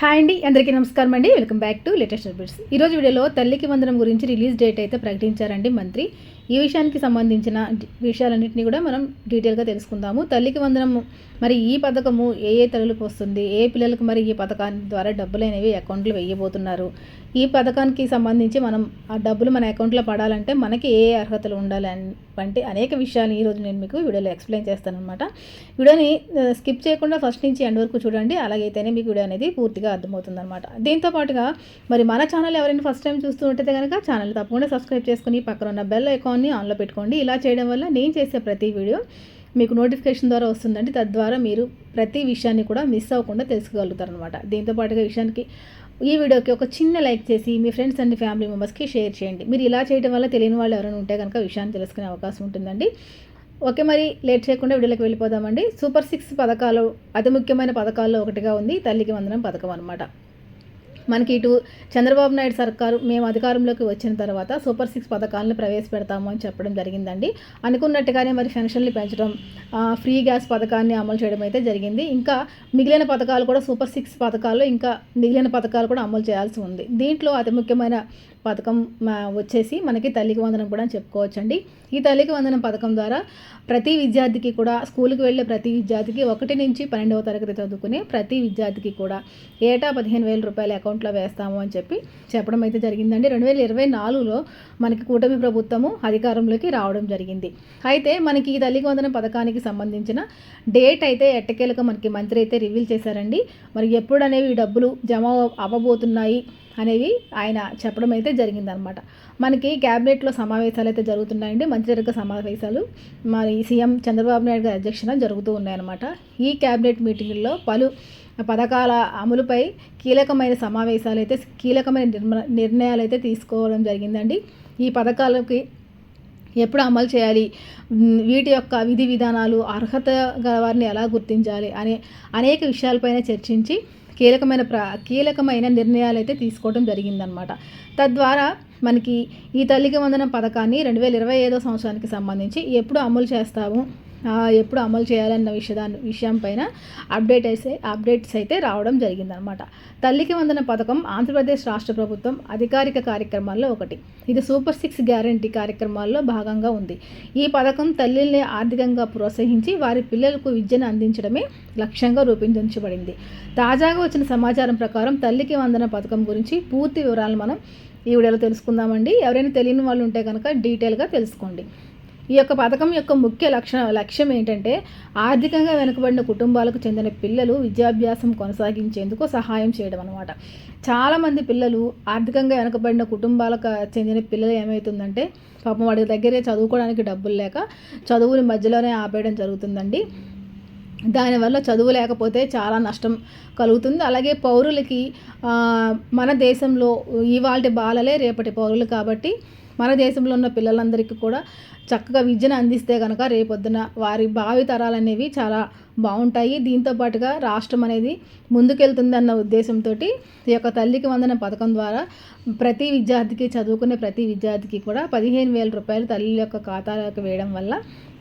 Hi అండి అందరికీ నమస్కారం అండి. Welcome back to latest updates ఈరోజు వీడియోలో తల్లికి వందనం గురించి రిలీజ్ డేట్ అయితే ప్రకటించారండి మంత్రి. ఈ విషయానికి సంబంధించిన విషయాలన్నింటినీ కూడా మనం డీటెయిల్గా తెలుసుకుందాము. తల్లికి వందనం మరి ఈ పథకము ఏ ఏ తల్లులకు వస్తుంది? ఏ పిల్లలకు మరి ఈ పథకాన్ని ద్వారా డబ్బులు అనేవి అకౌంట్లు వేయబోతున్నారు? ఈ పథకానికి సంబంధించి మనం ఆ డబ్బులు మన అకౌంట్లో పడాలంటే మనకి ఏ ఏ అర్హతలు ఉండాలి అని- వంటి అనేక విషయాలు ఈరోజు నేను మీకు వీడియోలో ఎక్స్ప్లెయిన్ చేస్తాను అనమాట వీడియోని స్కిప్ చేయకుండా ఫస్ట్ నుంచి ఎండ్ వరకు చూడండి. అలాగైతేనే మీకు వీడియో అనేది పూర్తిగా అర్థమవుతుంది అనమాట దీంతో పాటుగా మరి మన ఛానల్ ఎవరైనా ఫస్ట్ టైం చూస్తూ ఉంటే కనుక ఛానల్ తప్పకుండా సబ్స్క్రైబ్ చేసుకుని పక్కన ఉన్న బెల్ ఐకాన్ని ఆన్లో పెట్టుకోండి. ఇలా చేయడం వల్ల నేను చేసే ప్రతి వీడియో మీకు నోటిఫికేషన్ ద్వారా వస్తుందండి. తద్వారా మీరు ప్రతి విషయాన్ని కూడా మిస్ అవ్వకుండా తెలుసుకోగలుగుతారు అనమాట దీంతో పాటుగా విషయానికి ఈ వీడియోకి ఒక చిన్న లైక్ చేసి మీ ఫ్రెండ్స్ అండ్ ఫ్యామిలీ మెంబర్స్కి షేర్ చేయండి. మీరు ఇలా చేయడం వల్ల తెలియని వాళ్ళు ఎవరైనా ఉంటే కనుక విషయాన్ని తెలుసుకునే అవకాశం ఉంటుందండి. ఓకే మరి లేట్ చేయకుండా వీడియోలోకి వెళ్ళిపోదామండి. సూపర్ సిక్స్ పథకాలు అతి ముఖ్యమైన పథకాల్లో ఒకటిగా ఉంది. తల్లికి వందనం పథకం అనమాట మనకి ఇటు చంద్రబాబు నాయుడు సర్కారు మేము అధికారంలోకి వచ్చిన తర్వాత సూపర్ సిక్స్ పథకాలను ప్రవేశపెడతాము అని చెప్పడం జరిగిందండి. అనుకున్నట్టుగానే మరి పెన్షన్లు పెంచడం ఫ్రీ గ్యాస్ పథకాన్ని అమలు చేయడం అయితే జరిగింది. ఇంకా మిగిలిన పథకాలు కూడా సూపర్ సిక్స్ పథకాల్లో ఇంకా మిగిలిన పథకాలు కూడా అమలు చేయాల్సి ఉంది. దీంట్లో అతి ముఖ్యమైన పథకం మా, వచ్చేసి మనకి తల్లికి వందనం కూడా అని చెప్పుకోవచ్చండి. ఈ తల్లికి వందనం పథకం ద్వారా ప్రతి విద్యార్థికి కూడా స్కూల్కి వెళ్ళే ప్రతి విద్యార్థికి ఒకటి నుంచి పన్నెండవ తరగతి చదువుకునే ప్రతి విద్యార్థికి కూడా ఏటా పదిహేను వేల రూపాయల అకౌంట్ అకౌంట్లో వేస్తాము అని చెప్పి చెప్పడం అయితే జరిగిందండి. రెండు వేల ఇరవై నాలుగులో మనకి కూటమి ప్రభుత్వము అధికారంలోకి రావడం జరిగింది. అయితే మనకి ఈ తల్లి వందనం పథకానికి సంబంధించిన డేట్ అయితే ఎట్టకేలకు మనకి మంత్రి అయితే రివీల్ చేశారండి. మరి ఎప్పుడు అనేవి డబ్బులు జమ అవ్వబోతున్నాయి? అనేవి ఆయన చెప్పడం అయితే జరిగిందనమాట. మనకి క్యాబినెట్లో సమావేశాలు అయితే జరుగుతున్నాయండి. మంత్రివర్గ సమావేశాలు. మరి సీఎం చంద్రబాబు నాయుడు గారి అధ్యక్షన జరుగుతూ ఉన్నాయన్నమాట. ఈ క్యాబినెట్ మీటింగుల్లో పలు పథకాల అమలుపై కీలకమైన సమావేశాలు అయితే కీలకమైన నిర్మ నిర్ణయాలు అయితే తీసుకోవడం జరిగిందండి. ఈ పథకాలకి ఎప్పుడు అమలు చేయాలి? వీటి యొక్క విధి విధానాలు అర్హత గల వారిని ఎలా గుర్తించాలి? అనే అనేక విషయాలపైన చర్చించి కీలకమైన ప్ర కీలకమైన నిర్ణయాలు అయితే తీసుకోవడం జరిగిందనమాట తద్వారా మనకి ఈ తల్లికి వందనం పథకాన్ని రెండు వేల ఇరవై ఐదో సంవత్సరానికి సంబంధించి ఎప్పుడు అమలు చేస్తాము ఎప్పుడు అమలు చేయాలన్న విషయాన్ని విషయం పైన అప్డేట్ అయితే అప్డేట్స్ అయితే రావడం జరిగిందనమాట తల్లికి వందన పథకం ఆంధ్రప్రదేశ్ రాష్ట్ర ప్రభుత్వం అధికారిక కార్యక్రమాల్లో ఒకటి. ఇది సూపర్ సిక్స్ గ్యారంటీ కార్యక్రమాల్లో భాగంగా ఉంది. ఈ పథకం తల్లిల్ని ఆర్థికంగా ప్రోత్సహించి వారి పిల్లలకు విద్యను అందించడమే లక్ష్యంగా రూపొందించబడింది. తాజాగా వచ్చిన సమాచారం ప్రకారం తల్లికి వందన పథకం గురించి పూర్తి వివరాలు మనం ఈ వీడియోలో తెలుసుకుందామండి. ఎవరైనా తెలియని వాళ్ళు ఉంటే కనుక డీటెయిల్గా తెలుసుకోండి. ఈ యొక్క పథకం యొక్క ముఖ్య లక్షణ లక్ష్యం ఏంటంటే ఆర్థికంగా వెనుకబడిన కుటుంబాలకు చెందిన పిల్లలు విద్యాభ్యాసం కొనసాగించేందుకు సహాయం చేయడం అనమాట చాలామంది పిల్లలు ఆర్థికంగా వెనుకబడిన కుటుంబాలకు చెందిన పిల్లలు ఏమవుతుందంటే పాపం వాడి దగ్గరే చదువుకోవడానికి డబ్బులు లేక చదువుని మధ్యలోనే ఆపేయడం జరుగుతుందండి. దానివల్ల చదువు లేకపోతే చాలా నష్టం కలుగుతుంది. అలాగే పౌరులకి మన దేశంలో ఇవాళ బాలలే రేపటి పౌరులు కాబట్టి మన దేశంలో ఉన్న పిల్లలందరికీ కూడా చక్కగా విద్యను అందిస్తే కనుక రేపొద్దున వారి భావితరాలు అనేవి చాలా బాగుంటాయి. దీంతో పాటుగా రాష్ట్రం అనేది ముందుకెళ్తుందన్న ఉద్దేశంతో ఈ యొక్క తల్లికి వందన పథకం ద్వారా ప్రతి విద్యార్థికి చదువుకునే ప్రతి విద్యార్థికి కూడా పదిహేను వేల రూపాయలు తల్లి యొక్క ఖాతాలోకి వేయడం వల్ల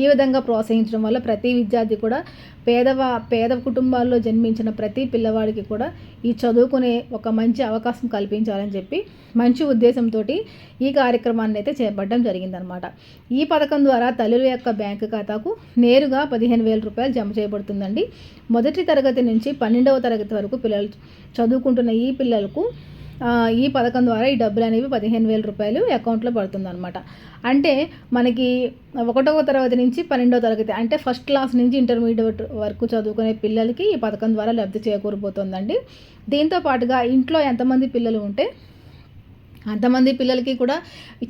ఈ విధంగా ప్రోత్సహించడం వల్ల ప్రతి విద్యార్థి కూడా పేదవా పేద కుటుంబాల్లో జన్మించిన ప్రతి పిల్లవాడికి కూడా ఈ చదువుకునే ఒక మంచి అవకాశం కల్పించాలని చెప్పి మంచి ఉద్దేశంతో ఈ కార్యక్రమాన్ని అయితే చేపట్టడం జరిగిందనమాట. ఈ పథకం ద్వారా తల్లుల యొక్క బ్యాంకు ఖాతాకు నేరుగా పదిహేను వేల రూపాయలు జమ చేయబడుతుందండి. మొదటి తరగతి నుంచి పన్నెండవ తరగతి వరకు పిల్లలు చదువుకుంటున్న ఈ పిల్లలకు ఈ పథకం ద్వారా ఈ డబ్బులు అనేవి పదిహేను వేల రూపాయలు అకౌంట్లో పడుతుందన్నమాట. అంటే మనకి ఒకటవ తరగతి నుంచి పన్నెండవ తరగతి అంటే ఫస్ట్ క్లాస్ నుంచి ఇంటర్మీడియట్ వరకు చదువుకునే పిల్లలకి ఈ పథకం ద్వారా లబ్ధి చేకూరిపోతుందండి దీంతో పాటుగా ఇంట్లో ఎంతమంది పిల్లలు ఉంటే అంతమంది పిల్లలకి కూడా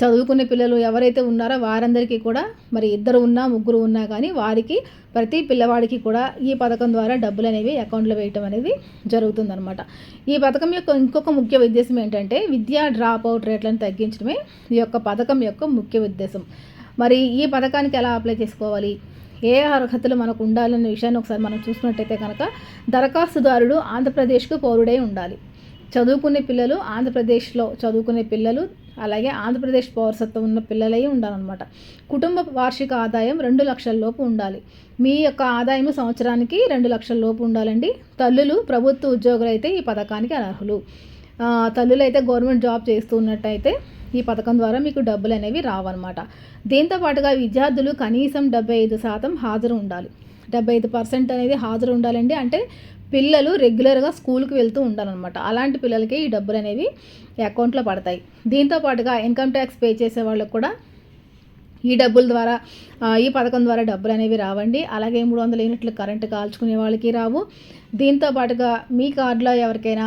చదువుకునే పిల్లలు ఎవరైతే ఉన్నారో వారందరికీ కూడా మరి ఇద్దరు ఉన్నా ముగ్గురు ఉన్నా కానీ వారికి ప్రతి పిల్లవాడికి కూడా ఈ పథకం ద్వారా డబ్బులు అనేవి అకౌంట్లో వేయటం అనేది జరుగుతుందన్నమాట. ఈ పథకం యొక్క ఇంకొక ముఖ్య ఉద్దేశం ఏంటంటే విద్యా డ్రాప్ అవుట్ రేట్లను తగ్గించడమే ఈ యొక్క పథకం యొక్క ముఖ్య ఉద్దేశం. మరి ఈ పథకానికి ఎలా అప్లై చేసుకోవాలి? ఏ అర్హతలు మనకు ఉండాలనే విషయాన్ని ఒకసారి మనం చూసుకున్నట్టయితే కనుక దరఖాస్తుదారుడు ఆంధ్రప్రదేశ్కు పౌరుడై ఉండాలి. చదువుకునే పిల్లలు ఆంధ్రప్రదేశ్లో చదువుకునే పిల్లలు అలాగే ఆంధ్రప్రదేశ్ పౌరసత్వం ఉన్న పిల్లలై ఉండాలన్నమాట. కుటుంబ వార్షిక ఆదాయం రెండు లక్షల లోపు ఉండాలి. మీ యొక్క ఆదాయం సంవత్సరానికి రెండు లక్షల లోపు ఉండాలండి. తల్లులు ప్రభుత్వ ఉద్యోగులు అయితే ఈ పథకానికి అనర్హులు తల్లులు అయితే గవర్నమెంట్ జాబ్ చేస్తూ ఉన్నట్టయితే ఈ పథకం ద్వారా మీకు డబ్బులు అనేవి రావన్నమాట. దీంతో పాటుగా విద్యార్థులు కనీసం డెబ్బై ఐదు శాతం హాజరు ఉండాలి. డెబ్బై ఐదు పర్సెంట్ అనేది హాజరు ఉండాలండి. అంటే పిల్లలు రెగ్యులర్గా స్కూల్కి వెళ్తూ ఉండాలన్నమాట. అలాంటి పిల్లలకి ఈ డబ్బులు అనేవి అకౌంట్లో పడతాయి. దీంతో పాటుగా ఇన్కమ్ ట్యాక్స్ పే చేసే వాళ్ళకు కూడా ఈ డబ్బుల ద్వారా ఈ పథకం ద్వారా డబ్బులు అనేవి రావండి. అలాగే మూడు వందల యూనిట్లు కరెంటు కాల్చుకునే వాళ్ళకి రావు. దీంతో పాటుగా మీ కార్డులో ఎవరికైనా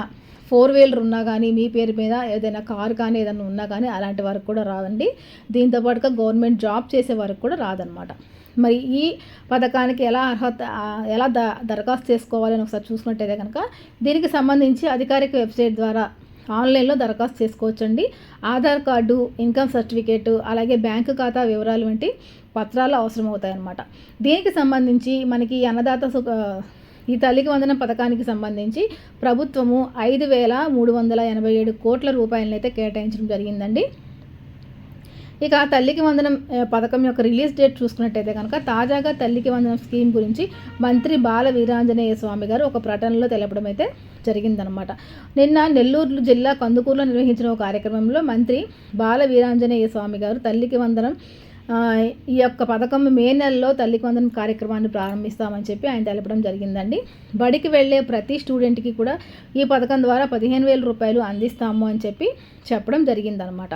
ఫోర్ వీలర్ ఉన్నా కానీ మీ పేరు మీద ఏదైనా కారు కానీ ఏదైనా ఉన్నా కానీ అలాంటి వరకు కూడా రాదండి. దీంతో పాటుగా గవర్నమెంట్ జాబ్ చేసే వరకు కూడా రాదనమాట మరి ఈ పథకానికి ఎలా అర్హత ఎలా ద దరఖాస్తు చేసుకోవాలని ఒకసారి చూసుకున్నట్టయితే కనుక దీనికి సంబంధించి అధికారిక వెబ్సైట్ ద్వారా ఆన్లైన్లో దరఖాస్తు చేసుకోవచ్చండి. ఆధార్ కార్డు ఇన్కమ్ సర్టిఫికేటు అలాగే బ్యాంకు ఖాతా వివరాలు వంటి పత్రాలు అవసరమవుతాయన్నమాట. దీనికి సంబంధించి మనకి అన్నదాత ఈ తల్లికి వందన పథకానికి సంబంధించి ప్రభుత్వము ఐదు వేల మూడు వందల ఎనభై ఏడు కోట్ల రూపాయలనైతే కేటాయించడం జరిగిందండి. ఇక తల్లికి వందనం పథకం యొక్క రిలీజ్ డేట్ చూసుకున్నట్టయితే కనుక తాజాగా తల్లికి వందనం స్కీమ్ గురించి మంత్రి బాల వీరాంజనేయ స్వామి గారు ఒక ప్రకటనలో తెలపడం అయితే జరిగిందనమాట నిన్న నెల్లూరు జిల్లా కందుకూరులో నిర్వహించిన ఒక కార్యక్రమంలో మంత్రి బాల వీరాంజనేయ స్వామి గారు తల్లికి వందనం ఈ యొక్క పథకం మే నెలలో తల్లికి వందనం కార్యక్రమాన్ని ప్రారంభిస్తామని చెప్పి ఆయన తెలపడం జరిగిందండి. బడికి వెళ్ళే ప్రతి స్టూడెంట్కి కూడా ఈ పథకం ద్వారా పదిహేను వేల రూపాయలు అందిస్తాము అని చెప్పి చెప్పడం జరిగిందనమాట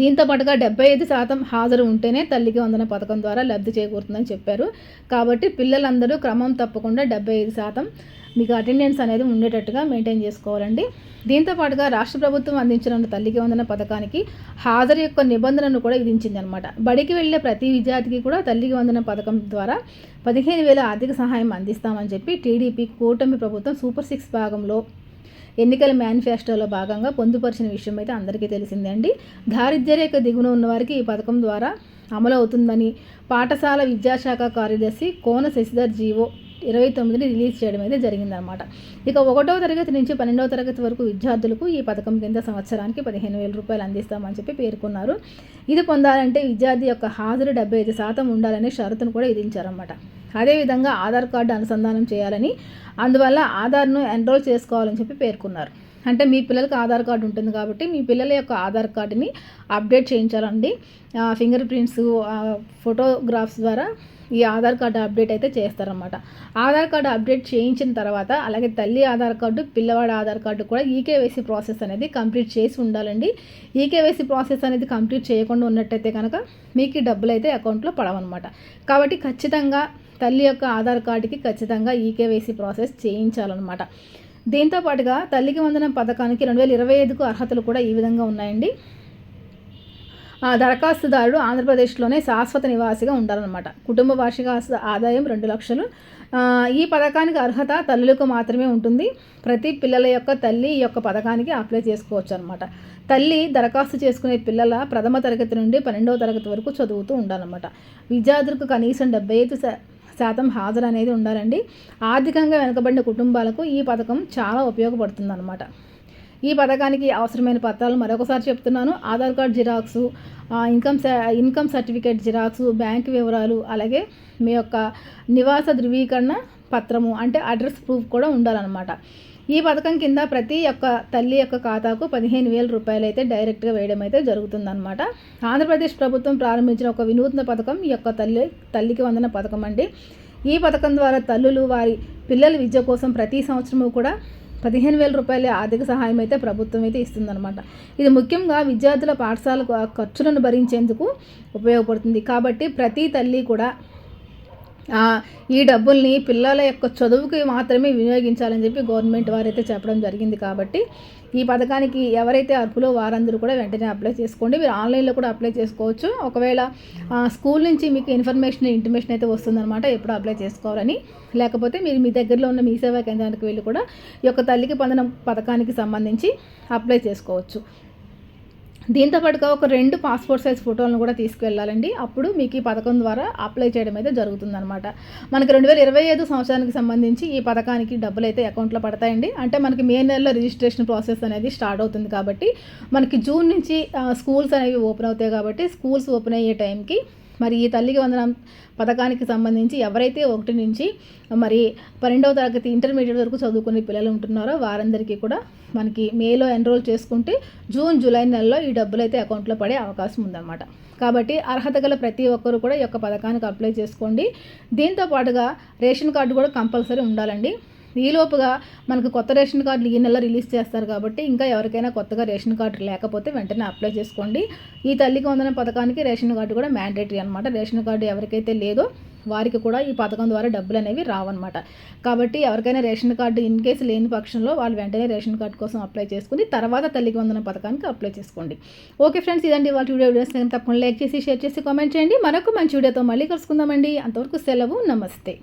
దీంతో పాటుగా డెబ్బై ఐదు శాతం హాజరు ఉంటేనే తల్లికి వందన పథకం ద్వారా లబ్ధి చేకూరుతుందని చెప్పారు. కాబట్టి పిల్లలందరూ క్రమం తప్పకుండా డెబ్బై ఐదు శాతం మీకు అటెండెన్స్ అనేది ఉండేటట్టుగా మెయింటైన్ చేసుకోవాలండి. దీంతో పాటుగా రాష్ట్ర ప్రభుత్వం అందించిన తల్లికి వందన పథకానికి హాజరు యొక్క నిబంధనను కూడా విధించింది అనమాట బడికి వెళ్ళే ప్రతి విద్యార్థికి కూడా తల్లికి వందన పథకం ద్వారా పదిహేను వేల ఆర్థిక సహాయం అందిస్తామని చెప్పి టీడీపీ కూటమి ప్రభుత్వం సూపర్ సిక్స్ భాగంలో ఎన్నికల మేనిఫెస్టోలో భాగంగా పొందుపరిచిన విషయం అయితే అందరికీ తెలిసిందే అండి దారిద్ర్య రేఖ దిగున ఉన్నవారికి ఈ పథకం ద్వారా అమలవుతుందని పాఠశాల విద్యాశాఖ కార్యదర్శి కోన శశిధర్ జీవో ఇరవై తొమ్మిదిని రిలీజ్ చేయడం అయితే జరిగిందనమాట ఇక ఒకటో తరగతి నుంచి పన్నెండవ తరగతి వరకు విద్యార్థులకు ఈ పథకం కింద సంవత్సరానికి పదిహేను వేల రూపాయలు అందిస్తామని చెప్పి పేర్కొన్నారు. ఇది పొందాలంటే విద్యార్థి యొక్క హాజరు డెబ్బై ఐదు శాతం ఉండాలనే షరతును కూడా విధించారన్నమాట. అదేవిధంగా ఆధార్ కార్డు అనుసంధానం చేయాలని అందువల్ల ఆధార్ను ఎన్రోల్ చేసుకోవాలని చెప్పి పేర్కొన్నారు. అంటే మీ పిల్లలకి ఆధార్ కార్డు ఉంటుంది కాబట్టి మీ పిల్లల యొక్క ఆధార్ కార్డుని అప్డేట్ చేయించాలండి. ఫింగర్ ప్రింట్స్ ఫోటోగ్రాఫ్స్ ద్వారా ఈ ఆధార్ కార్డు అప్డేట్ అయితే చేస్తారనమాట ఆధార్ కార్డు అప్డేట్ చేయించిన తర్వాత అలాగే తల్లి ఆధార్ కార్డు పిల్లవాడి ఆధార్ కార్డు కూడా ఈకేవైసీ ప్రాసెస్ అనేది కంప్లీట్ చేసి ఉండాలండి. ఈకేవైసీ ప్రాసెస్ అనేది కంప్లీట్ చేయకుండా ఉన్నట్టయితే కనుక మీకు డబ్బులు అయితే అకౌంట్లో పడవన్నమాట. కాబట్టి ఖచ్చితంగా తల్లి యొక్క ఆధార్ కార్డుకి ఖచ్చితంగా ఈకేవైసీ ప్రాసెస్ చేయించాలన్నమాట. దీంతో పాటుగా తల్లికి వందనం పథకానికి రెండు వేల ఇరవై ఐదుకు అర్హతలు కూడా ఈ విధంగా ఉన్నాయండి. దరఖాస్తుదారుడు ఆంధ్రప్రదేశ్లోనే శాశ్వత నివాసిగా ఉండాలన్నమాట కుటుంబ వార్షిక ఆదాయం రెండు లక్షలు. ఈ పథకానికి అర్హత తల్లులకు మాత్రమే ఉంటుంది. ప్రతి పిల్లల యొక్క తల్లి ఈ యొక్క పథకానికి అప్లై చేసుకోవచ్చు అనమాట తల్లి దరఖాస్తు చేసుకునే పిల్లల ప్రథమ తరగతి నుండి పన్నెండవ తరగతి వరకు చదువుతూ ఉండాలన్నమాట. విద్యార్థులకు కనీసం డెబ్బై ఐదు శాతం హాజరు అనేది ఉండాలండి. ఆర్థికంగా వెనుకబడిన కుటుంబాలకు ఈ పథకం చాలా ఉపయోగపడుతుంది అనమాట ఈ పథకానికి అవసరమైన పత్రాలు మరొకసారి చెప్తున్నాను. Aadhaar card xerox income income certificate xerox bank వివరాలు అలాగే మీ యొక్క నివాస ధృవీకరణ పత్రము అంటే అడ్రస్ ప్రూఫ్ కూడా ఉండాలన్నమాట. ఈ పథకం కింద ప్రతి ఒక్క తల్లి యొక్క ఖాతాకు పదిహేను వేల రూపాయలు అయితే డైరెక్ట్గా వేయడం అయితే జరుగుతుందన్నమాట. ఆంధ్రప్రదేశ్ ప్రభుత్వం ప్రారంభించిన ఒక వినూత్న పథకం ఈ యొక్క తల్లి తల్లికి వందన పథకం అండి. ఈ పథకం ద్వారా తల్లులు వారి పిల్లల విద్య కోసం ప్రతి సంవత్సరము కూడా పదిహేను వేల రూపాయల ఆర్థిక సహాయం అయితే ప్రభుత్వం అయితే ఇస్తుందన్నమాట. ఇది ముఖ్యంగా విద్యార్థుల పాఠశాల ఖర్చులను భరించేందుకు ఉపయోగపడుతుంది. కాబట్టి ప్రతి తల్లి కూడా ఈ డబ్బుల్ని పిల్లల యొక్క చదువుకి మాత్రమే వినియోగించాలని చెప్పి గవర్నమెంట్ వారైతే చెప్పడం జరిగింది కాబట్టి ఈ పథకానికి ఎవరైతే అర్హులో వారందరూ కూడా వెంటనే అప్లై చేసుకోండి. మీరు ఆన్లైన్లో కూడా అప్లై చేసుకోవచ్చు. ఒకవేళ స్కూల్ నుంచి మీకు ఇన్ఫర్మేషన్ ఇంటిమేషన్ అయితే వస్తుందన్నమాట ఎప్పుడు అప్లై చేసుకోవాలని. లేకపోతే మీరు మీ దగ్గరలో ఉన్న మీ సేవా కేంద్రానికి వెళ్ళి కూడా ఈ యొక్క తల్లికి పొందిన పథకానికి సంబంధించి అప్లై చేసుకోవచ్చు. దీంతో పాటుగా ఒక రెండు పాస్పోర్ట్ సైజ్ ఫోటోలను కూడా తీసుకువెళ్ళాలండి. అప్పుడు మీకు ఈ పథకం ద్వారా అప్లై చేయడం అయితే జరుగుతుందన్నమాట. మనకి రెండు వేల ఇరవై ఐదు సంవత్సరానికి సంబంధించి ఈ పథకానికి డబ్బులు అయితే అకౌంట్లో పడతాయండి. అంటే మనకి మే నెలలో రిజిస్ట్రేషన్ ప్రాసెస్ అనేది స్టార్ట్ అవుతుంది కాబట్టి మనకి జూన్ నుంచి స్కూల్స్ అనేవి ఓపెన్ అవుతాయి కాబట్టి స్కూల్స్ ఓపెన్ అయ్యే టైంకి మరి ఈ తల్లికి వందనం పథకానికి సంబంధించి ఎవరైతే ఒకటి నుంచి మరి పన్నెండవ తరగతి ఇంటర్మీడియట్ వరకు చదువుకునే పిల్లలు ఉంటున్నారో వారందరికీ కూడా మనకి మేలో ఎన్రోల్ చేసుకుంటే జూన్ జూలై నెలలో ఈ డబ్బులు అయితే అకౌంట్లో పడే అవకాశం ఉందన్నమాట. కాబట్టి అర్హత గల ప్రతి ఒక్కరు కూడా ఈ యొక్క పథకానికి అప్లై చేసుకోండి. దీంతో పాటుగా రేషన్ కార్డు కూడా కంపల్సరీ ఉండాలండి. ఈలోపుగా మనకు కొత్త రేషన్ కార్డులు ఈ నెల రిలీజ్ చేస్తారు కాబట్టి ఇంకా ఎవరికైనా కొత్తగా రేషన్ కార్డు లేకపోతే వెంటనే అప్లై చేసుకోండి. ఈ తల్లికి వందన పథకానికి రేషన్ కార్డు కూడా మ్యాండేటరీ అనమాట రేషన్ కార్డు ఎవరికైతే లేదో వారికి కూడా ఈ పథకం ద్వారా డబ్బులు అనేవి రావన్నమాట. కాబట్టి ఎవరికైనా రేషన్ కార్డు ఇన్ కేసు లేని పక్షంలో వాళ్ళు వెంటనే రేషన్ కార్డు కోసం అప్లై చేసుకుని తర్వాత తల్లికి వందన పథకానికి అప్లై చేసుకోండి. ఓకే ఫ్రెండ్స్ ఇదండి వాళ్ళ వీడియో. వీడియోస్ తప్పకుండా లైక్ చేసి షేర్ చేసి కామెంట్ చేయండి. మరొక మంచి వీడియోతో మళ్ళీ కలుసుకుందామండి. అంతవరకు సెలవు నమస్తే.